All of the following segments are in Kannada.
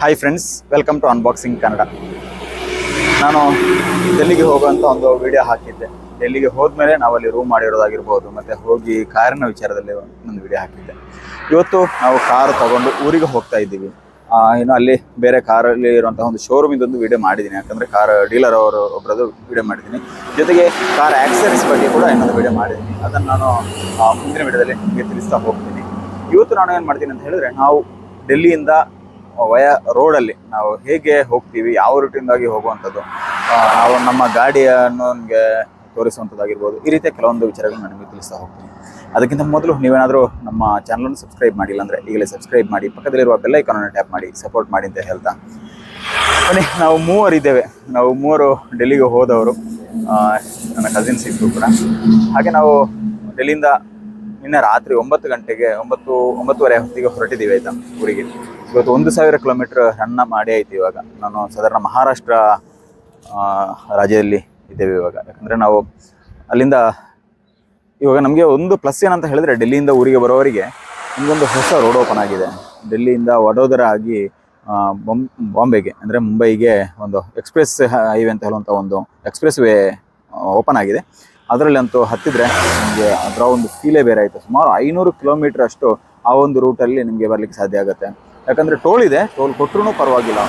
Hi friends welcome to unboxing Kannada ನಾನು ಡೆಲ್ಲಿಗೆ ಹೋಗುವಂಥ ಒಂದು ವಿಡಿಯೋ ಹಾಕಿದ್ದೆ. ಡೆಲ್ಲಿಗೆ ಹೋದ್ಮೇಲೆ ನಾವಲ್ಲಿ ರೂಮ್ ಮಾಡಿರೋದಾಗಿರ್ಬೋದು, ಮತ್ತು ಹೋಗಿ ಕಾರಿನ ವಿಚಾರದಲ್ಲಿ ಒಂದು ವಿಡಿಯೋ ಹಾಕಿದ್ದೆ. ಇವತ್ತು ನಾವು ಕಾರು ತಗೊಂಡು ಊರಿಗೆ ಹೋಗ್ತಾ ಇದ್ದೀವಿ. ಇನ್ನು ಅಲ್ಲಿ ಬೇರೆ ಕಾರಲ್ಲಿ ಇರುವಂಥ ಒಂದು ಶೋರೂಮಿಂದ ಒಂದು ವಿಡಿಯೋ ಮಾಡಿದ್ದೀನಿ. ಯಾಕಂದರೆ ಕಾರ್ ಡೀಲರ್ ಅವರು ಒಬ್ಬರದು ವಿಡಿಯೋ ಮಾಡಿದ್ದೀನಿ. ಜೊತೆಗೆ ಕಾರ್ ಆಕ್ಸರೀಸ್ ಬಗ್ಗೆ ಕೂಡ ಇನ್ನೊಂದು ವಿಡಿಯೋ ಮಾಡಿದ್ದೀನಿ. ಅದನ್ನು ನಾನು ಮುಂದಿನ ವಿಡಿಯೋದಲ್ಲಿ ನಿಮಗೆ ತಿಳಿಸ್ತಾ ಹೋಗ್ತೀನಿ. ಇವತ್ತು ನಾನು ಏನು ಮಾಡ್ತೀನಿ ಅಂತ ಹೇಳಿದ್ರೆ, ನಾವು ಡೆಲ್ಲಿಯಿಂದ ವಯ ರೋಡಲ್ಲಿ ನಾವು ಹೇಗೆ ಹೋಗ್ತೀವಿ, ಯಾವ ರೂಟಿಂದಾಗಿ ಹೋಗುವಂಥದ್ದು ನಾವು ನಮ್ಮ ಗಾಡಿಯನ್ನು ನನಗೆ ತೋರಿಸುವಂಥದ್ದಾಗಿರ್ಬೋದು, ಈ ರೀತಿಯ ಕೆಲವೊಂದು ವಿಚಾರಗಳು ನಾನು ನಿಮಗೆ ತಿಳಿಸ್ತಾ ಹೋಗ್ತೀನಿ. ಅದಕ್ಕಿಂತ ಮೊದಲು ನೀವೇನಾದರೂ ನಮ್ಮ ಚಾನಲನ್ನು ಸಬ್ಸ್ಕ್ರೈಬ್ ಮಾಡಿಲ್ಲ ಅಂದರೆ ಈಗಲೇ ಸಬ್ಸ್ಕ್ರೈಬ್ ಮಾಡಿ, ಪಕ್ಕದಲ್ಲಿರುವ ಬೆಲ್ ಐಕಾನನ್ನು ಟ್ಯಾಪ್ ಮಾಡಿ, ಸಪೋರ್ಟ್ ಮಾಡಿ ಅಂತ ಹೇಳ್ತಾ. ಬನ್ನಿ, ನಾವು ಮೂವರಿದ್ದೇವೆ ನಾವು ಮೂವರು ಡೆಲ್ಲಿಗೆ ಹೋದವರು ನನ್ನ ಕಸಿನ್ಸ್ ಇದ್ದರು ಕೂಡ. ಹಾಗೆ ನಾವು ಡೆಲ್ಲಿಯಿಂದ ನಿನ್ನೆ ರಾತ್ರಿ ಒಂಬತ್ತು ಗಂಟೆಗೆ, ಒಂಬತ್ತು, ಒಂಬತ್ತುವರೆ ಹೊತ್ತಿಗೆ ಹೊರಟಿದ್ದೀವಿ ಆಯಿತಾ ಊರಿಗೆ. ಇವತ್ತು ಒಂದು ಸಾವಿರ ಕಿಲೋಮೀಟ್ರ್ ರನ್ನ ಮಾಡಿ ಆಯ್ತು ಇವಾಗ. ನಾನು ಸಾಧಾರಣ ಮಹಾರಾಷ್ಟ್ರ ರಾಜ್ಯದಲ್ಲಿ ಇದ್ದೇವೆ ಇವಾಗ. ಯಾಕಂದರೆ ನಾವು ಅಲ್ಲಿಂದ ಇವಾಗ ನಮಗೆ ಒಂದು ಪ್ಲಸ್ ಏನಂತ ಹೇಳಿದ್ರೆ ಡೆಲ್ಲಿಯಿಂದ ಊರಿಗೆ ಬರೋವರಿಗೆ ನಮಗೊಂದು ಹೊಸ ರೋಡ್ ಓಪನ್ ಆಗಿದೆ. ಡೆಲ್ಲಿಯಿಂದ ವಡೋದರ ಆಗಿ ಬಾಂಬೆಗೆ, ಅಂದರೆ ಮುಂಬೈಗೆ ಒಂದು ಎಕ್ಸ್ಪ್ರೆಸ್ ಹೈವೇ ಅಂತ ಹೇಳುವಂಥ ಒಂದು ಎಕ್ಸ್ಪ್ರೆಸ್ ವೇ ಓಪನ್ ಆಗಿದೆ. ಅದರಲ್ಲಿ ಅಂತೂ ಹತ್ತಿದ್ರೆ ನಿಮಗೆ ಅದರ ಒಂದು ಫೀಲೇ ಬೇರೆ ಆಯಿತು. ಸುಮಾರು ಐನೂರು ಕಿಲೋಮೀಟರ್ ಅಷ್ಟು ಆ ಒಂದು ರೂಟಲ್ಲಿ ನಿಮಗೆ ಬರಲಿಕ್ಕೆ ಸಾಧ್ಯ ಆಗುತ್ತೆ. ಯಾಕಂದರೆ ಟೋಲ್ ಇದೆ, ಟೋಲ್ ಕೊಟ್ಟರು ಪರವಾಗಿಲ್ಲ.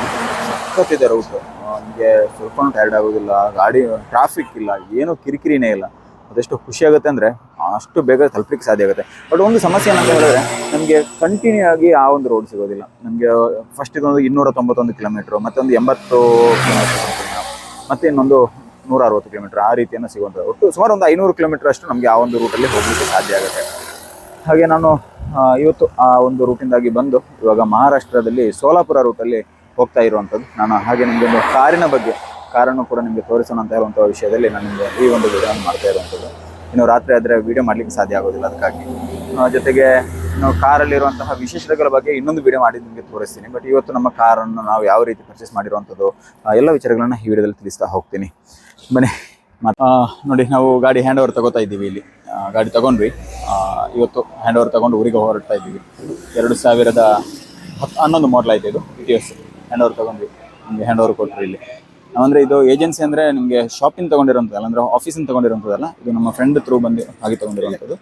ಸಖತ್ತಿದೆ ರೂಟು ನಿಮಗೆ ಸ್ವಲ್ಪ ಟೈರ್ಡ್ ಆಗೋದಿಲ್ಲ, ಗಾಡಿ ಟ್ರಾಫಿಕ್ ಇಲ್ಲ, ಏನೂ ಕಿರಿಕಿರಿನೇ ಇಲ್ಲ. ಅದೆಷ್ಟು ಖುಷಿ ಆಗುತ್ತೆ ಅಂದರೆ, ಅಷ್ಟು ಬೇಗ ತಲುಪಲಿಕ್ಕೆ ಸಾಧ್ಯ ಆಗುತ್ತೆ. ಬಟ್ ಒಂದು ಸಮಸ್ಯೆ ಏನಂತ ಹೇಳಿದ್ರೆ, ನಮಗೆ ಕಂಟಿನ್ಯೂ ಆಗಿ ಆ ಒಂದು ರೋಡ್ ಸಿಗೋದಿಲ್ಲ. ನಮಗೆ ಫಸ್ಟ್ ಇದೊಂದು ಇನ್ನೂರ ತೊಂಬತ್ತೊಂದು ಕಿಲೋಮೀಟ್ರು ಮತ್ತೆ ಒಂದು ಎಂಬತ್ತು ಕಿಲೋಮೀಟ್ರ್ ಮತ್ತೆ ಇನ್ನೊಂದು ನೂರ ಅರವತ್ತು ಕಿಲೋಮೀಟ್ರ್ ಆ ರೀತಿಯನ್ನು ಸಿಗುವಂಥದ್ದು. ಒಟ್ಟು ಸುಮಾರು ಒಂದು ಐನೂರು ಕಿಲೋಮೀಟ್ರ್ ಅಷ್ಟು ನಮಗೆ ಆ ಒಂದು ರೂಟಲ್ಲಿ ಹೋಗಲಿಕ್ಕೆ ಸಾಧ್ಯ ಆಗುತ್ತೆ. ಹಾಗೆ ನಾನು ಇವತ್ತು ಆ ಒಂದು ರೂಟಿಂದಾಗಿ ಬಂದು ಇವಾಗ ಮಹಾರಾಷ್ಟ್ರದಲ್ಲಿ ಸೋಲಾಪುರ ರೂಟಲ್ಲಿ ಹೋಗ್ತಾ ಇರುವಂಥದ್ದು ನಾನು ಹಾಗೆ ನಿಮಗೆ ಒಂದು ಕಾರಿನ ಬಗ್ಗೆ ಕಾರನ್ನು ಕೂಡ ನಿಮಗೆ ತೋರಿಸೋಣ ಅಂತ ಇರುವಂಥ ವಿಷಯದಲ್ಲಿ ನಾನು ನಿಮಗೆ ಈ ಒಂದು ವಿಡಿಯೋನ ಮಾಡ್ತಾ ಇರುವಂಥದ್ದು ಇನ್ನು ರಾತ್ರಿ ಆದರೆ ವಿಡಿಯೋ ಮಾಡಲಿಕ್ಕೆ ಸಾಧ್ಯ ಆಗೋದಿಲ್ಲ ಅದಕ್ಕಾಗಿ. ಜೊತೆಗೆ ಇನ್ನು ಕಾರಲ್ಲಿರುವಂತಹ ವಿಶೇಷತೆಗಳ ಬಗ್ಗೆ ಇನ್ನೊಂದು ವಿಡಿಯೋ ಮಾಡಿ ನಿಮಗೆ ತೋರಿಸ್ತೀನಿ. ಬಟ್ ಇವತ್ತು ನಮ್ಮ ಕಾರನ್ನು ನಾವು ಯಾವ ರೀತಿ ಪರ್ಚೇಸ್ ಮಾಡಿರುವಂಥದ್ದು ಎಲ್ಲ ವಿಚಾರಗಳನ್ನು ಈ ವಿಡಿಯೋದಲ್ಲಿ ತಿಳಿಸ್ತಾ ಹೋಗ್ತೀನಿ. ಬನ್ನಿ. ನೋಡಿ, ನಾವು ಗಾಡಿ ಹ್ಯಾಂಡ್ ಓವರ್ ತಗೋತಾ ಇದ್ದೀವಿ ಇಲ್ಲಿ. ಗಾಡಿ ತಗೊಂಡ್ವಿ. ಇವತ್ತು ಹ್ಯಾಂಡ್ ಓವರ್ ತಗೊಂಡು ಊರಿಗೆ ಹೊರಡ್ತಾ ಇದ್ದೀವಿ. ಎರಡು ಸಾವಿರದ ಹತ್ತು ಹನ್ನೊಂದು ಮಾಡಲ್ ಆಯ್ತು ಇದು ಇಟಿಎಸ್ ಹ್ಯಾಂಡ್ ಓವರ್ ತಗೊಂಡ್ವಿ. ನಿಮಗೆ ಹ್ಯಾಂಡ್ ಓವರ್ ಕೊಟ್ಟರು ಇಲ್ಲಿ. ಅಂದರೆ ಇದು ಏಜೆನ್ಸಿ ಅಂದರೆ ನಿಮಗೆ ಶಾಪಿಂಗ್ ತೊಗೊಂಡಿರೋಂಥದ್ದಲ್ಲ ಅಂದರೆ ಆಫೀಸಿಂದ ತೊಗೊಂಡಿರೋಂಥದ್ದಲ್ಲ ಇದು ನಮ್ಮ ಫ್ರೆಂಡ್ ಥ್ರೂ ಬಂದು ಹಾಗೆ ತೊಗೊಂಡಿರುವಂಥದ್ದು.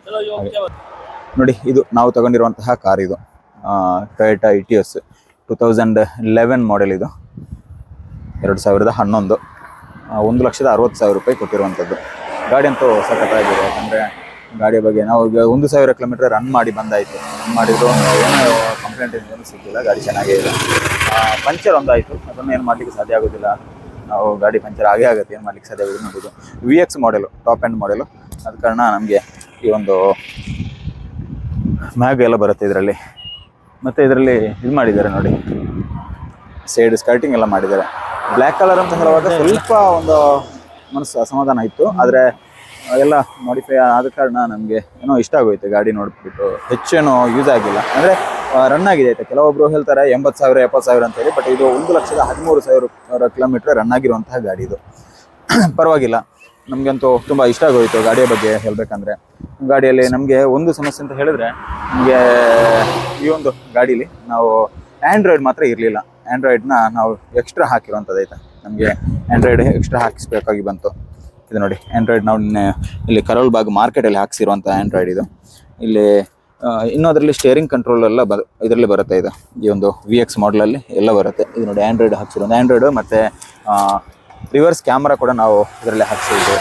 ನೋಡಿ, ಇದು ನಾವು ತಗೊಂಡಿರುವಂತಹ ಕಾರ್ ಇದು. Toyota Etios two thousand eleven model ಇದು. ಎರಡು ಸಾವಿರದ ಹನ್ನೊಂದು. ಒಂದು ಲಕ್ಷದ ಅರವತ್ತು ಸಾವಿರ ರೂಪಾಯಿ ಕೊಟ್ಟಿರುವಂಥದ್ದು ಗಾಡಿ ಅಂತೂ ಸಖತ್ತಾಗಿದೆ ಯಾಕಂದರೆ ಗಾಡಿಯ ಬಗ್ಗೆ ನಾವು ಈಗ ಒಂದು ಸಾವಿರ ಕಿಲೋಮೀಟರ್ ರನ್ ಮಾಡಿ ಬಂದಾಯಿತು. ರನ್ ಮಾಡಿದ್ರು ಏನು ಕಂಪ್ಲೇಂಟ್ ಏನು ಸಿಕ್ಕಿಲ್ಲ ಗಾಡಿ ಚೆನ್ನಾಗೇ ಇಲ್ಲ ಪಂಚರ್ ಒಂದಾಯಿತು. ಅದನ್ನು ಏನು ಮಾಡಲಿಕ್ಕೆ ಸಾಧ್ಯ ಆಗೋದಿಲ್ಲ. ನಾವು ಗಾಡಿ ಪಂಚರ್ ಆಗೇ ಆಗುತ್ತೆ ಏನು ಮಾಡಲಿಕ್ಕೆ ಸಾಧ್ಯ ಆಗೋದಿಲ್ಲ ನೋಡೋದು V X model top end model ಅದ ಕಾರಣ ನಮಗೆ ಈ ಒಂದು ಮ್ಯಾಗ್ ಎಲ್ಲ ಬರುತ್ತೆ ಇದರಲ್ಲಿ. ಮತ್ತು ಇದರಲ್ಲಿ ಇದು ಮಾಡಿದ್ದಾರೆ ನೋಡಿ. ಸೈಡ್ ಸ್ಕರ್ಟಿಂಗ್ ಎಲ್ಲ ಮಾಡಿದ್ದಾರೆ. ಬ್ಲ್ಯಾಕ್ ಕಲರ್ ಅಂತ ಹೇಳುವಾಗ ಸ್ವಲ್ಪ ಒಂದು ಮನಸ್ಸು ಅಸಮಾಧಾನ ಇತ್ತು. ಆದರೆ ಎಲ್ಲ ಮಾಡಿಫೈ ಆದ ಕಾರಣ ನಮಗೆ ಏನೋ ಇಷ್ಟ ಆಗೋಯ್ತು ಗಾಡಿ ನೋಡ್ಬಿಟ್ಟು. ಹೆಚ್ಚೇನೋ ಯೂಸ್ ಆಗಿಲ್ಲ. ಅಂದರೆ ರನ್ ಆಗಿದೆ ಆಯಿತು? ಕೆಲವೊಬ್ಬರು ಹೇಳ್ತಾರೆ ಎಂಬತ್ತು ಸಾವಿರ, ಎಪ್ಪತ್ತು ಸಾವಿರ ಅಂತೇಳಿ ಬಟ್ ಇದು ಒಂದು ಲಕ್ಷದ ಹದಿಮೂರು ಸಾವಿರ ಕಿಲೋಮೀಟ್ರ್ ರನ್ ಆಗಿರುವಂತಹ ಗಾಡಿ ಇದು. ಪರವಾಗಿಲ್ಲ. ನಮಗಂತೂ ತುಂಬ ಇಷ್ಟ ಆಗೋಯ್ತು ಗಾಡಿಯ ಬಗ್ಗೆ ಹೇಳಬೇಕಂದ್ರೆ. ಗಾಡಿಯಲ್ಲಿ ನಮಗೆ ಒಂದು ಸಮಸ್ಯೆ ಅಂತ ಹೇಳಿದ್ರೆ, ನಮಗೆ ಈ ಒಂದು ಗಾಡೀಲಿ ನಾವು ಆ್ಯಂಡ್ರಾಯ್ಡ್ ಮಾತ್ರ ಇರಲಿಲ್ಲ. ಆ್ಯಂಡ್ರಾಯ್ಡ್ನ ನಾವು ಎಕ್ಸ್ಟ್ರಾ ಹಾಕಿರುವಂಥದ್ದು ಆಯ್ತಾ? ನಮಗೆ ಆ್ಯಂಡ್ರಾಯ್ಡ್ ಎಕ್ಸ್ಟ್ರಾ ಹಾಕಿಸ್ಬೇಕಾಗಿ ಬಂತು. ಇದು ನೋಡಿ. ಆ್ಯಂಡ್ರಾಯ್ಡ್ ನಾವು ನಿನ್ನೆ ಇಲ್ಲಿ ಕರೋಲ್ ಬಾಗ್ ಮಾರ್ಕೆಟಲ್ಲಿ ಹಾಕ್ಸಿರುವಂಥ ಆ್ಯಂಡ್ರಾಯ್ಡ್ ಇದು. ಇಲ್ಲಿ ಇನ್ನೂ ಅದರಲ್ಲಿ ಸ್ಟೇರಿಂಗ್ ಕಂಟ್ರೋಲ್ ಎಲ್ಲ ಬ, ಇದರಲ್ಲಿ ಬರುತ್ತೆ ಇದು. ಈ ಒಂದು ವಿ ಎಕ್ಸ್ ಮಾಡಲಲ್ಲಿ ಎಲ್ಲ ಬರುತ್ತೆ. ಇದು ನೋಡಿ ಆ್ಯಂಡ್ರಾಯ್ಡ್ ಹಾಕ್ಸಿರೋದು. ಆ್ಯಂಡ್ರಾಯ್ಡು ಮತ್ತು ರಿವರ್ಸ್ ಕ್ಯಾಮ್ರಾ ಕೂಡ ನಾವು ಇದರಲ್ಲಿ ಹಾಕ್ಸಿದ್ವಿ.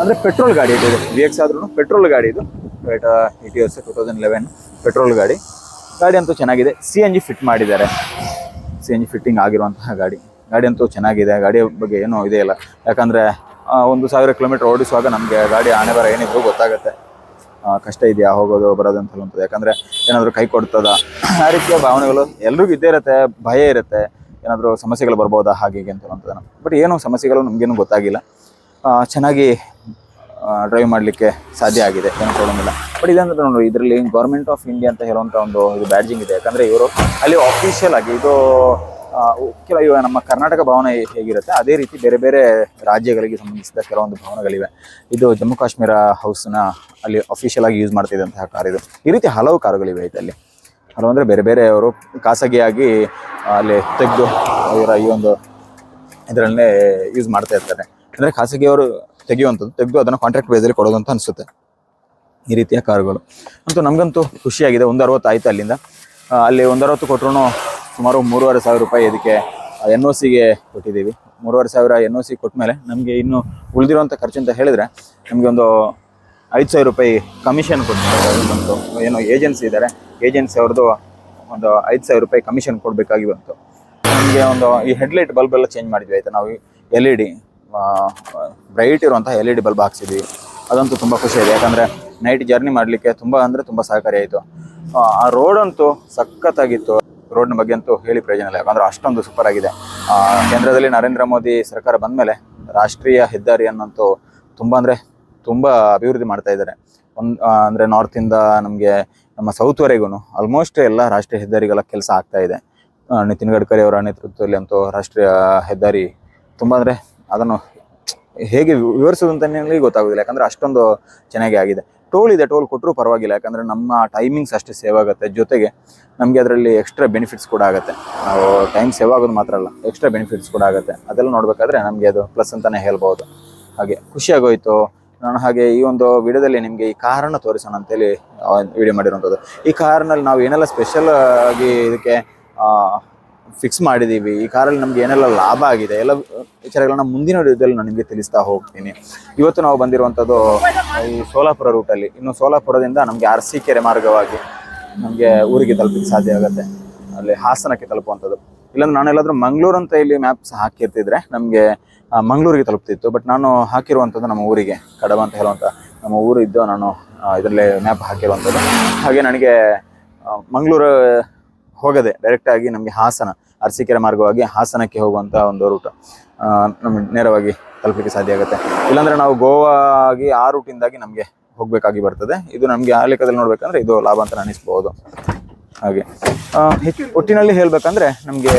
ಅಂದರೆ ಪೆಟ್ರೋಲ್ ಗಾಡಿ ಇದು. ವಿ ಎಕ್ಸ್ ಆದ್ರೂ ಪೆಟ್ರೋಲ್ ಗಾಡಿ ಇದು. Toyota Etios two thousand eleven petrol ಗಾಡಿ. ಗಾಡಿ ಅಂತೂ ಚೆನ್ನಾಗಿದೆ. ಸಿ ಎನ್ ಜಿ ಫಿಟ್ ಮಾಡಿದ್ದಾರೆ. ಸಿ ಎನ್ ಜಿ ಫಿಟ್ಟಿಂಗ್ ಆಗಿರುವಂತಹ ಗಾಡಿ. ಗಾಡಿ ಅಂತೂ ಚೆನ್ನಾಗಿದೆ. ಗಾಡಿಯ ಬಗ್ಗೆ ಏನೂ ಇದೆ ಇಲ್ಲ. ಯಾಕಂದರೆ ಒಂದು ಸಾವಿರ ಕಿಲೋಮೀಟರ್ ಓಡಿಸುವಾಗ ನಮಗೆ ಗಾಡಿ ಆನೆ ಬರ ಏನಿದ್ರು ಗೊತ್ತಾಗುತ್ತೆ. ಕಷ್ಟ ಇದೆಯಾ, ಹೋಗೋದು, ಬರೋದು ಅಂತ ಹೇಳುವಂಥದ್ದು ಯಾಕಂದರೆ ಏನಾದರೂ ಕೈ ಕೊಡ್ತದ. ಆ ರೀತಿಯ ಭಾವನೆಗಳು ಎಲ್ರಿಗೂ ಇದ್ದೇ ಇರುತ್ತೆ, ಭಯ ಇರುತ್ತೆ. ಏನಾದರೂ ಸಮಸ್ಯೆಗಳು ಬರ್ಬೋದಾ, ಹಾಗೆ ಅಂತ ಹೇಳುವಂಥದ್ದು ಬಟ್ ಏನು ಸಮಸ್ಯೆಗಳು ನಮಗೇನು ಗೊತ್ತಾಗಿಲ್ಲ. ಚೆನ್ನಾಗಿ ಡ್ರೈವ್ ಮಾಡಲಿಕ್ಕೆ ಸಾಧ್ಯ ಆಗಿದೆ, ಏನು ಇಲ್ಲ. ಬಟ್ ಇದಂದ್ರೆ ನೋಡಿ, ಇದರಲ್ಲಿ ಗೌರ್ಮೆಂಟ್ ಆಫ್ ಇಂಡಿಯಾ ಅಂತ ಹೇಳುವಂಥ ಒಂದು ಇದು ಬ್ಯಾಡ್ಜಿಂಗ್ ಇದೆ. ಯಾಕಂದರೆ ಇವರು ಅಲ್ಲಿ ಅಫಿಷಿಯಲ್ ಆಗಿ ಇದು ಕೆಲ ಇವಾಗ ನಮ್ಮ ಕರ್ನಾಟಕ ಭವನ ಹೇಗಿರುತ್ತೆ, ಅದೇ ರೀತಿ ಬೇರೆ ಬೇರೆ ರಾಜ್ಯಗಳಿಗೆ ಸಂಬಂಧಿಸಿದ ಕೆಲವೊಂದು ಭವನಗಳಿವೆ. ಇದು ಜಮ್ಮು ಕಾಶ್ಮೀರ ಹೌಸ್ನ ಅಲ್ಲಿ ಅಫಿಷಿಯಲ್ ಆಗಿ ಯೂಸ್ ಮಾಡ್ತಿದ್ದಂತಹ ಕಾರ್ ಇದು. ಈ ರೀತಿ ಹಲವು ಕಾರುಗಳಿವೆ ಇದರಲ್ಲಿ. ಹಲವು ಅಂದರೆ ಬೇರೆ ಬೇರೆ ಅವರು ಖಾಸಗಿಯಾಗಿ ಅಲ್ಲಿ ತೆಗೆದು ಇವರ ಈ ಒಂದು ಇದರಲ್ಲೇ ಯೂಸ್ ಮಾಡ್ತಾ ಇರ್ತಾರೆ. ಅಂದರೆ ಖಾಸಗಿಯವರು ತೆಗೆಯುವಂಥದ್ದು, ತೆಗೆದು ಅದನ್ನು ಕಾಂಟ್ರಾಕ್ಟ್ ಬೇಸಲ್ಲಿ ಕೊಡೋದು ಅಂತ ಅನಿಸುತ್ತೆ. ಈ ರೀತಿಯ ಕಾರುಗಳು ಅಂತೂ ನಮಗಂತೂ ಖುಷಿಯಾಗಿದೆ. ಒಂದು ಅರವತ್ತು ಆಯಿತು ಅಲ್ಲಿಂದ. ಅಲ್ಲಿ ಒಂದು ಅರವತ್ತು ಕೊಟ್ಟರು ಸುಮಾರು ಮೂರುವರೆ ಸಾವಿರ ರೂಪಾಯಿ ಇದಕ್ಕೆ ಎನ್ ಒ ಸಿಗೆ ಕೊಟ್ಟಿದ್ದೀವಿ. ಮೂರುವರೆ ಸಾವಿರ ಎನ್ ಒ ಸಿ ಕೊಟ್ಮೇಲೆ ನಮಗೆ ಇನ್ನು ಉಳಿದಿರುವಂಥ ಖರ್ಚು ಅಂತ ಹೇಳಿದರೆ ನಮಗೆ ಒಂದು ಐದು ಸಾವಿರ ರೂಪಾಯಿ ಕಮಿಷನ್ ಕೊಡ್ತಾರೆ ಬಂತು. ಏನು ಏಜೆನ್ಸಿ ಇದ್ದಾರೆ ಏಜೆನ್ಸಿ ಅವ್ರದ್ದು ಒಂದು ಐದು ಸಾವಿರ ರೂಪಾಯಿ ಕಮಿಷನ್ ಕೊಡಬೇಕಾಗಿ ಬಂತು. ನಮಗೆ ಒಂದು ಈ ಹೆಡ್ಲೈಟ್ ಬಲ್ಬ್ ಎಲ್ಲ ಚೇಂಜ್ ಮಾಡಿದ್ವಿ, ಆಯಿತಾ? ನಾವು ಎಲ್ ಇ ಡಿ ಬ್ರೈಟ್ ಇರುವಂಥ ಎಲ್ ಇ ಡಿ ಬಲ್ಬ್ ಹಾಕ್ಸಿದ್ವಿ. ಅದಂತೂ ತುಂಬ ಖುಷಿ ಇದೆ ಯಾಕಂದರೆ ನೈಟ್ ಜರ್ನಿ ಮಾಡಲಿಕ್ಕೆ ತುಂಬ ಅಂದರೆ ತುಂಬ ಸಹಕಾರಿ ಆಯಿತು. ಆ ರೋಡಂತೂ ಸಖತ್ತಾಗಿತ್ತು. ರೋಡ್ನ ಬಗ್ಗೆ ಅಂತೂ ಹೇಳಿ ಪ್ರಯೋಜನ ಇಲ್ಲ. ಯಾಕಂದ್ರೆ ಅಷ್ಟೊಂದು ಸೂಪರ್ ಆಗಿದೆ. ಕೇಂದ್ರದಲ್ಲಿ ನರೇಂದ್ರ ಮೋದಿ ಸರ್ಕಾರ ಬಂದ ಮೇಲೆ ರಾಷ್ಟ್ರೀಯ ಹೆದ್ದಾರಿಯನ್ನಂತೂ ತುಂಬ ಅಂದರೆ ತುಂಬ ಅಭಿವೃದ್ಧಿ ಮಾಡ್ತಾ ಇದ್ದಾರೆ. ಒಂದು ಅಂದರೆ ನಾರ್ತಿಂದ ನಮಗೆ ನಮ್ಮ ಸೌತ್ವರೆಗೂ ಆಲ್ಮೋಸ್ಟ್ ಎಲ್ಲ ರಾಷ್ಟ್ರೀಯ ಹೆದ್ದಾರಿಗಳ ಕೆಲಸ ಆಗ್ತಾ ಇದೆ. ನಿತಿನ್ ಗಡ್ಕರಿ ಅವರ ನೇತೃತ್ವದಲ್ಲಿ ಅಂತೂ ರಾಷ್ಟ್ರೀಯ ಹೆದ್ದಾರಿ ತುಂಬ ಅಂದರೆ ಅದನ್ನು ಹೇಗೆ ವಿವರಿಸೋದು ಅಂತಲೇ ಗೊತ್ತಾಗೋದಿಲ್ಲ. ಯಾಕಂದರೆ ಅಷ್ಟೊಂದು ಚೆನ್ನಾಗಿ ಆಗಿದೆ. ಟೋಲ್ ಇದೆ, ಟೋಲ್ ಕೊಟ್ಟರು ಪರವಾಗಿಲ್ಲ. ಯಾಕಂದರೆ ನಮ್ಮ ಟೈಮಿಂಗ್ಸ್ ಅಷ್ಟೇ ಸೇವ್ ಆಗುತ್ತೆ. ಜೊತೆಗೆ ನಮಗೆ ಅದರಲ್ಲಿ ಎಕ್ಸ್ಟ್ರಾ ಬೆನಿಫಿಟ್ಸ್ ಕೂಡ ಆಗುತ್ತೆ. ನಾವು ಟೈಮ್ ಸೇವ್ ಆಗೋದು ಮಾತ್ರ ಅಲ್ಲ ಎಕ್ಸ್ಟ್ರಾ ಬೆನಿಫಿಟ್ಸ್ ಕೂಡ ಆಗುತ್ತೆ. ಅದೆಲ್ಲ ನೋಡಬೇಕಾದ್ರೆ ನಮಗೆ ಅದು ಪ್ಲಸ್ ಅಂತಲೇ ಹೇಳ್ಬೋದು. ಹಾಗೆ ಖುಷಿಯಾಗೋಯಿತು ನಾನು ಹಾಗೆ ಈ ಒಂದು ವಿಡಿಯೋದಲ್ಲಿ ನಿಮಗೆ ಈ ಕಾರನ್ನ ತೋರಿಸೋಣ ಅಂತೇಳಿ ವಿಡಿಯೋ ಮಾಡಿರುವಂಥದ್ದು. ಈ ಕಾರ್ನಲ್ಲಿ ನಾವು ಏನೆಲ್ಲ ಸ್ಪೆಷಲ್ ಆಗಿ ಇದಕ್ಕೆ ಫಿಕ್ಸ್ ಮಾಡಿದ್ದೀವಿ ಈ ಕಾರಲ್ಲಿ ನಮ್ಗೆ ಏನೆಲ್ಲ ಲಾಭ ಆಗಿದೆ, ಎಲ್ಲ ವಿಚಾರಗಳನ್ನ ಮುಂದಿನ ರೀತಿಯಲ್ಲಿ ನಾನು ನಿಮಗೆ ತಿಳಿಸ್ತಾ ಹೋಗ್ತೀನಿ. ಇವತ್ತು ನಾವು ಬಂದಿರುವಂಥದ್ದು ಈ ಸೋಲಾಪುರ ರೂಟಲ್ಲಿ ಇನ್ನು ಸೋಲಾಪುರದಿಂದ ನಮಗೆ ಅರಸೀಕೆರೆ ಮಾರ್ಗವಾಗಿ ನಮಗೆ ಊರಿಗೆ ತಲುಪಿಕ್ಕೆ ಸಾಧ್ಯ ಆಗುತ್ತೆ. ಅಲ್ಲಿ ಹಾಸನಕ್ಕೆ ತಲುಪುವಂಥದ್ದು ಇಲ್ಲಾಂದ್ರೆ ಎಲ್ಲಾದರೂ ಮಂಗಳೂರು ಅಂತ ಇಲ್ಲಿ ಮ್ಯಾಪ್ಸ್ ಹಾಕಿರ್ತಿದ್ರೆ ನಮಗೆ ಮಂಗಳೂರಿಗೆ ತಲುಪ್ತಿತ್ತು. ಬಟ್ ನಾನು ಹಾಕಿರುವಂಥದ್ದು ನಮ್ಮ ಊರಿಗೆ, ಕಡಬ ಅಂತ ಹೇಳುವಂಥ ನಮ್ಮ ಊರು ಇದ್ದು ನಾನು ಇದರಲ್ಲೇ ಮ್ಯಾಪ್ ಹಾಕಿರುವಂಥದ್ದು ಹಾಗೆ ನನಗೆ ಮಂಗಳೂರು ಹೋಗದೆ ಡೈರೆಕ್ಟ್ ಆಗಿ ನಮಗೆ ಹಾಸನ, ಅರಸೀಕೆರೆ ಮಾರ್ಗವಾಗಿ ಹಾಸನಕ್ಕೆ ಹೋಗುವಂತ ಒಂದು ರೂಟ್ ನಮಗೆ ನೇರವಾಗಿ ತಲುಪಲಿಕ್ಕೆ ಸಾಧ್ಯ ಆಗುತ್ತೆ. ಇಲ್ಲಾಂದ್ರೆ ನಾವು ಗೋವಾಗಿ ಆ ರೂಟಿಂದಾಗಿ ನಮಗೆ ಹೋಗಬೇಕಾಗಿ ಬರ್ತದೆ. ಇದು ನಮಗೆ ಆ ಲೆಕ್ಕದಲ್ಲಿ ನೋಡ್ಬೇಕಂದ್ರೆ ಇದು ಲಾಭ ಅಂತ ಅನಿಸ್ಬೋದು. ಹಾಗೆ. ಒಟ್ಟಿನಲ್ಲಿ ಹೇಳ್ಬೇಕಂದ್ರೆ ನಮಗೆ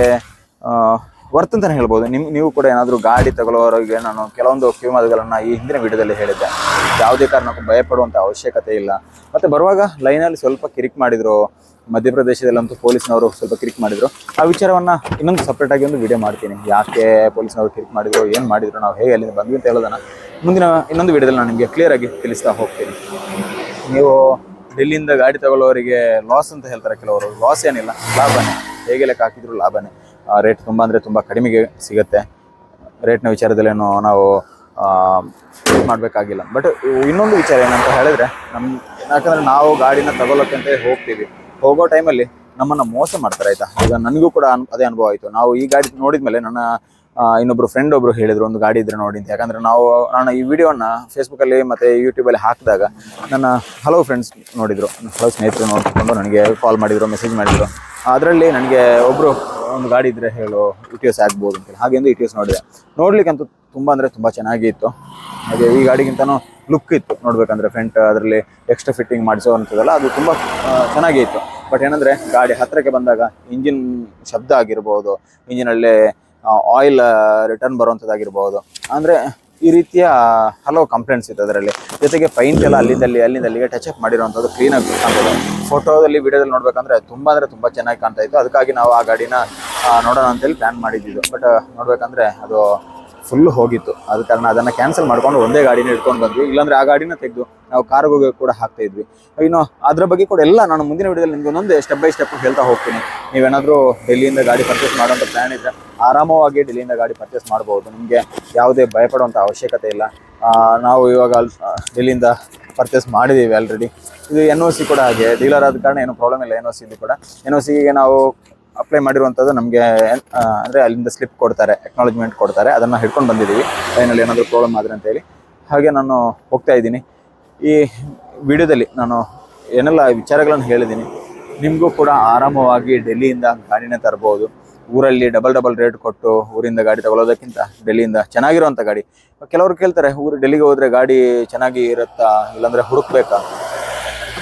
ವರ್ತ್ ಅಂತಲೇ ಹೇಳ್ಬೋದು. ನಿಮ್, ನೀವು ಕೂಡ ಏನಾದರೂ ಗಾಡಿ ತಗೊಳ್ಳೋರಿಗೆ ನಾನು ಕೆಲವೊಂದು ಕಿವಿಮಾತುಗಳನ್ನು ಈ ಹಿಂದಿನ ವಿಡಿಯೋದಲ್ಲಿ ಹೇಳಿದ್ದೆ. ಯಾವುದೇ ಕಾರಣಕ್ಕೂ ಭಯಪಡುವಂಥ ಅವಶ್ಯಕತೆ ಇಲ್ಲ. ಮತ್ತು ಬರುವಾಗ ಲೈನಲ್ಲಿ ಸ್ವಲ್ಪ ಕಿರಿಕ್ ಮಾಡಿದ್ರು, ಮಧ್ಯಪ್ರದೇಶದಲ್ಲಂತೂ ಪೊಲೀಸ್ನವರು ಸ್ವಲ್ಪ ಕಿರಿಕ್ ಮಾಡಿದರು. ಆ ವಿಚಾರವನ್ನು ಇನ್ನೊಂದು ಸಪ್ರೇಟಾಗಿ ಒಂದು ವಿಡಿಯೋ ಮಾಡ್ತೀನಿ. ಯಾಕೆ ಪೊಲೀಸ್ನವರು ಕಿರಿಕ್ ಮಾಡಿದರು, ಏನು ಮಾಡಿದರು, ನಾವು ಹೇಗೆ ಅಲ್ಲಿಂದ ಬಂದ್ವಿ ಅಂತ ಹೇಳೋದನ್ನ ಮುಂದಿನ ಇನ್ನೊಂದು ವಿಡಿಯೋದಲ್ಲಿ ನಾನು ನಿಮಗೆ ಕ್ಲಿಯರಾಗಿ ತಿಳಿಸ್ತಾ ಹೋಗ್ತೀನಿ. ನೀವು ಡೆಲ್ಲಿಯಿಂದ ಗಾಡಿ ತಗೊಳ್ಳೋರಿಗೆ ಲಾಸ್ ಅಂತ ಹೇಳ್ತಾರೆ ಕೆಲವರು. ಲಾಸ್ ಏನಿಲ್ಲ, ಲಾಭನೇ. ಹೇಗೆ ಲೆಕ್ಕ ಹಾಕಿದ್ರು ಲಾಭನೇ. ರೇಟ್ ತುಂಬ ಅಂದರೆ ತುಂಬ ಕಡಿಮೆಗೆ ಸಿಗುತ್ತೆ. ರೇಟ್ನ ವಿಚಾರದಲ್ಲೇನು ನಾವು ಇದು ಮಾಡಬೇಕಾಗಿಲ್ಲ. ಬಟ್ ಇನ್ನೊಂದು ವಿಚಾರ ಏನಂತ ಹೇಳಿದ್ರೆ ನಮ್ಮ ಯಾಕಂದರೆ ನಾವು ಗಾಡಿನ ತಗೊಳ್ಳೋಕೆ ಅಂತ ಹೋಗ್ತೀವಿ. ಹೋಗೋ ಟೈಮಲ್ಲಿ ನಮ್ಮನ್ನು ಮೋಸ ಮಾಡ್ತಾರೆ, ಆಯ್ತಾ? ಈಗ ನನಗೂ ಕೂಡ ಅದೇ ಅನುಭವ ಆಯಿತು. ನಾವು ಈ ಗಾಡಿ ನೋಡಿದ್ಮೇಲೆ ನನ್ನ ಇನ್ನೊಬ್ರು ಫ್ರೆಂಡ್ ಒಬ್ರು ಹೇಳಿದ್ರು, ಒಂದು ಗಾಡಿ ಇದ್ರೆ ನೋಡಿ ಅಂತ. ಯಾಕಂದ್ರೆ ನಾವು, ನಾನು ಈ ವಿಡಿಯೋನ ಫೇಸ್ಬುಕ್ಕಲ್ಲಿ ಮತ್ತು ಯೂಟ್ಯೂಬಲ್ಲಿ ಹಾಕಿದಾಗ ನನ್ನ ಹಲವು ಫ್ರೆಂಡ್ಸ್ ನೋಡಿದ್ರು. ಹಲವು ಸ್ನೇಹಿತರು ನೋಡಿಕೊಂಡು ನನಗೆ ಕಾಲ್ ಮಾಡಿದ್ರು ಮೆಸೇಜ್ ಮಾಡಿದ್ರು. ಅದರಲ್ಲಿ ನನಗೆ ಒಬ್ಬರು ಒಂದು ಗಾಡಿ ಇದ್ರೆ ಹೇಳು ಇ ಟಿ ಎಸ್ ಆಗ್ಬೋದು ಅಂತ ಹಾಗೆ ಒಂದು ಇ ಟಿ ಎಸ್ ನೋಡಿದೆ. ನೋಡ್ಲಿಕ್ಕಂತೂ ತುಂಬ ಅಂದರೆ ತುಂಬ ಚೆನ್ನಾಗಿತ್ತು. ಹಾಗೆ ಈ ಗಾಡಿಗಿಂತನೂ ಲುಕ್ ಇತ್ತು. ನೋಡ್ಬೇಕಂದ್ರೆ ಫ್ರಂಟ್ ಅದರಲ್ಲಿ ಎಕ್ಸ್ಟ್ರಾ ಫಿಟ್ಟಿಂಗ್ ಮಾಡಿಸೋ ಅಂಥದ್ದಲ್ಲ ಅದು ತುಂಬ ಚೆನ್ನಾಗಿ ಇತ್ತು ಬಟ್ ಏನಂದರೆ ಗಾಡಿ ಹತ್ತಿರಕ್ಕೆ ಬಂದಾಗ ಇಂಜಿನ್ ಶಬ್ದ ಆಗಿರ್ಬೋದು ಇಂಜಿನಲ್ಲಿ ಆಯಿಲ್ ರಿಟರ್ನ್ ಬರುವಂಥದ್ದಾಗಿರ್ಬೋದು ಅಂದರೆ ಈ ರೀತಿಯ ಹಲವು ಕಂಪ್ಲೇಂಟ್ಸ್ ಇತ್ತು ಅದರಲ್ಲಿ. ಜೊತೆಗೆ ಪೈಂಟ್ ಎಲ್ಲ ಅಲ್ಲಿಂದಲ್ಲಿ, ಅಲ್ಲಿಂದಲ್ಲಿಗೆ ಟಚ್ ಅಪ್ ಮಾಡಿರುವಂಥದ್ದು ಕ್ಲೀನಾಗಿ ಕಾಣ್ತದೆ ಫೋಟೋದಲ್ಲಿ ವಿಡಿಯೋದಲ್ಲಿ ನೋಡಬೇಕಂದ್ರೆ ತುಂಬ ಅಂದರೆ ತುಂಬ ಚೆನ್ನಾಗಿ ಕಾಣ್ತಾ ಇತ್ತು. ಅದಕ್ಕಾಗಿ ನಾವು ಆ ಗಾಡಿನ ನೋಡೋಣ ಅಂತೇಳಿ ಪ್ಲ್ಯಾನ್ ಮಾಡಿದ್ದಿದ್ದು. ಬಟ್ ನೋಡಬೇಕಂದ್ರೆ ಅದು ಫುಲ್ ಹೋಗಿತ್ತು. ಆದ ಕಾರಣ ಅದನ್ನು ಕ್ಯಾನ್ಸಲ್ ಮಾಡ್ಕೊಂಡು ಒಂದೇ ಗಾಡಿನ ಇಟ್ಕೊಂಡು ಬಂದ್ವಿ. ಇಲ್ಲಾಂದ್ರೆ ಆ ಗಾಡಿನ ತೆಗೆದು ನಾವು ಕಾರ್ಗೋಗೆ ಕೂಡ ಹಾಕ್ತಾ ಇದ್ವಿ. ಇನ್ನು ಅದ್ರ ಬಗ್ಗೆ ಕೂಡ ಎಲ್ಲ ನಾನು ಮುಂದಿನ ವಿಡಿಯೋದಲ್ಲಿ ನಿಮ್ಗೆ ಒಂದೊಂದು ಸ್ಟೆಪ್ ಬೈ ಸ್ಟೆಪ್ ಹೇಳ್ತಾ ಹೋಗ್ತೀನಿ. ನೀವೇನಾದರೂ ಡೆಲ್ಲಿಯಿಂದ ಗಾಡಿ ಪರ್ಚೇಸ್ ಮಾಡೋಂಥ ಪ್ಲ್ಯಾನ್ ಇದ್ದರೆ ಆರಾಮವಾಗಿ ಡೆಲ್ಲಿಯಿಂದ ಗಾಡಿ ಪರ್ಚೇಸ್ ಮಾಡ್ಬೋದು. ನಿಮಗೆ ಯಾವುದೇ ಭಯಪಡುವಂಥ ಅವಶ್ಯಕತೆ ಇಲ್ಲ. ನಾವು ಇವಾಗ ಡೆಲ್ಲಿಯಿಂದ ಪರ್ಚೇಸ್ ಮಾಡಿದ್ದೀವಿ ಆಲ್ರೆಡಿ ಇದು ಎನ್ ಕೂಡ ಹಾಗೆ. ಡೀಲರ್ ಆದ ಕಾರಣ ಏನು ಪ್ರಾಬ್ಲಮ್ ಇಲ್ಲ ಎನ್ ಒ ಕೂಡ. ಎನ್ ನಾವು ಅಪ್ಲೈ ಮಾಡಿರುವಂಥದ್ದು ನಮಗೆ ಅಂದರೆ ಅಲ್ಲಿಂದ ಸ್ಲಿಪ್ ಕೊಡ್ತಾರೆ ಎಕ್ನಾಲಜ್ಮೆಂಟ್ ಕೊಡ್ತಾರೆ, ಅದನ್ನು ಹಿಡ್ಕೊಂಡು ಬಂದಿದ್ದೀವಿ. ಲೈನಲ್ಲಿ ಏನಾದರೂ ಪ್ರಾಬ್ಲಮ್ ಆದರೆ ಅಂತೇಳಿ ಹಾಗೆ ನಾನು ಹೋಗ್ತಾ ಇದ್ದೀನಿ. ಈ ವಿಡಿಯೋದಲ್ಲಿ ನಾನು ಏನೆಲ್ಲ ವಿಚಾರಗಳನ್ನು ಹೇಳಿದ್ದೀನಿ, ನಿಮಗೂ ಕೂಡ ಆರಾಮವಾಗಿ ಡೆಲ್ಲಿಯಿಂದ ಗಾಡಿನೇ ತರ್ಬೋದು. ಊರಲ್ಲಿ ಡಬಲ್ ಡಬಲ್ ರೇಟ್ ಕೊಟ್ಟು ಊರಿಂದ ಗಾಡಿ ತಗೊಳ್ಳೋದಕ್ಕಿಂತ ಡೆಲ್ಲಿಯಿಂದ ಚೆನ್ನಾಗಿರುವಂಥ ಗಾಡಿ. ಕೆಲವರು ಕೇಳ್ತಾರೆ, ಊರು ಡೆಲ್ಲಿಗೆ ಹೋದರೆ ಗಾಡಿ ಚೆನ್ನಾಗಿ ಇರುತ್ತಾ, ಇಲ್ಲಾಂದರೆ ಹುಡುಕ್ಬೇಕಾ?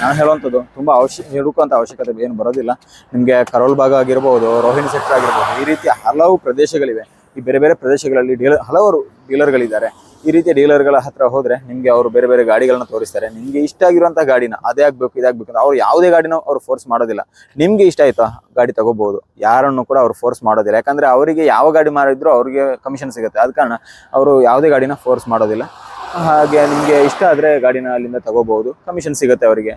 ನಾನು ಹೇಳುವಂಥದ್ದು, ತುಂಬ ಅವಶ್ಯ ಹುಡುಕುವಂಥ ಅವಶ್ಯಕತೆ ಏನು ಬರೋದಿಲ್ಲ. ನಿಮಗೆ ಕರೋಲ್ ಭಾಗ ಆಗಿರ್ಬೋದು, ರೋಹಿಣಿ ಸೆಕ್ಟರ್ ಆಗಿರ್ಬೋದು, ಈ ರೀತಿಯ ಹಲವು ಪ್ರದೇಶಗಳಿವೆ. ಈ ಬೇರೆ ಬೇರೆ ಪ್ರದೇಶಗಳಲ್ಲಿ ಡೀಲರ್ ಹಲವಾರು ಡೀಲರ್ಗಳಿದ್ದಾರೆ. ಈ ರೀತಿಯ ಡೀಲರ್ಗಳ ಹತ್ರ ಹೋದರೆ ನಿಮಗೆ ಅವರು ಬೇರೆ ಬೇರೆ ಗಾಡಿಗಳನ್ನ ತೋರಿಸ್ತಾರೆ. ನಿಮಗೆ ಇಷ್ಟ ಆಗಿರುವಂಥ ಗಾಡಿನ ಅದೇ ಆಗಬೇಕು ಇದಾಗಬೇಕು ಅಂತ ಅವ್ರು ಯಾವುದೇ ಗಾಡಿನ ಅವ್ರು ಫೋರ್ಸ್ ಮಾಡೋದಿಲ್ಲ. ನಿಮಗೆ ಇಷ್ಟ ಆಯ್ತಾ ಗಾಡಿ ತಗೋಬಹುದು? ಯಾರನ್ನು ಕೂಡ ಅವ್ರು ಫೋರ್ಸ್ ಮಾಡೋದಿಲ್ಲ. ಯಾಕಂದರೆ ಅವರಿಗೆ ಯಾವ ಗಾಡಿ ಮಾರಿದ್ರು ಅವ್ರಿಗೆ ಕಮಿಷನ್ ಸಿಗುತ್ತೆ. ಆದ ಕಾರಣ ಅವರು ಯಾವುದೇ ಗಾಡಿನ ಫೋರ್ಸ್ ಮಾಡೋದಿಲ್ಲ. ಹಾಗೆ ನಿಮಗೆ ಇಷ್ಟ ಆದರೆ ಗಾಡಿನ ಅಲ್ಲಿಂದ ತಗೋಬಹುದು. ಕಮಿಷನ್ ಸಿಗುತ್ತೆ ಅವರಿಗೆ.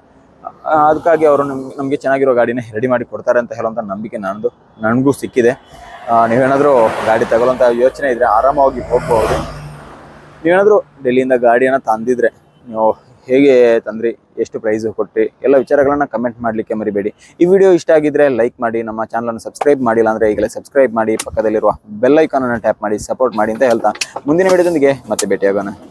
ಅದಕ್ಕಾಗಿ ಅವರು ನಮ್, ನಮಗೆ ಚೆನ್ನಾಗಿರೋ ಗಾಡಿನ ರೆಡಿ ಮಾಡಿ ಕೊಡ್ತಾರೆ ಅಂತ ಹೇಳುವಂಥ ನಂಬಿಕೆ ನನ್ನದು, ನನಗೂ ಸಿಕ್ಕಿದೆ. ನೀವೇನಾದರೂ ಗಾಡಿ ತಗೊಳ್ಳೋಂಥ ಯೋಚನೆ ಇದ್ದರೆ ಆರಾಮವಾಗಿ ಹೋಗ್ಬೋದು ನೀವೇನಾದರೂ ಡೆಲ್ಲಿಯಿಂದ ಗಾಡಿಯನ್ನು ತಂದಿದ್ರೆ ನೀವು ಹೇಗೆ ತಂದ್ರಿ, ಎಷ್ಟು ಪ್ರೈಸು ಕೊಟ್ಟಿ ಎಲ್ಲ ವಿಚಾರಗಳನ್ನು ಕಮೆಂಟ್ ಮಾಡಲಿಕ್ಕೆ ಮರಿಬೇಡಿ. ಈ ವಿಡಿಯೋ ಇಷ್ಟ ಆಗಿದ್ರೆ ಲೈಕ್ ಮಾಡಿ, ನಮ್ಮ ಚಾನಲನ್ನು ಸಬ್ಸ್ಕ್ರೈಬ್ ಮಾಡಿಲ್ಲ ಅಂದರೆ ಈಗಲೇ ಸಬ್ಸ್ಕ್ರೈಬ್ ಮಾಡಿ, ಪಕ್ಕದಲ್ಲಿರುವ ಬೆಲ್ಲೈಕಾನನ್ನು ಟ್ಯಾಪ್ ಮಾಡಿ ಸಪೋರ್ಟ್ ಮಾಡಿ ಅಂತ ಹೇಳ್ತಾ ಮುಂದಿನ ವಿಡಿಯೋದೊಂದಿಗೆ ಮತ್ತೆ ಭೇಟಿಯಾಗೋಣ.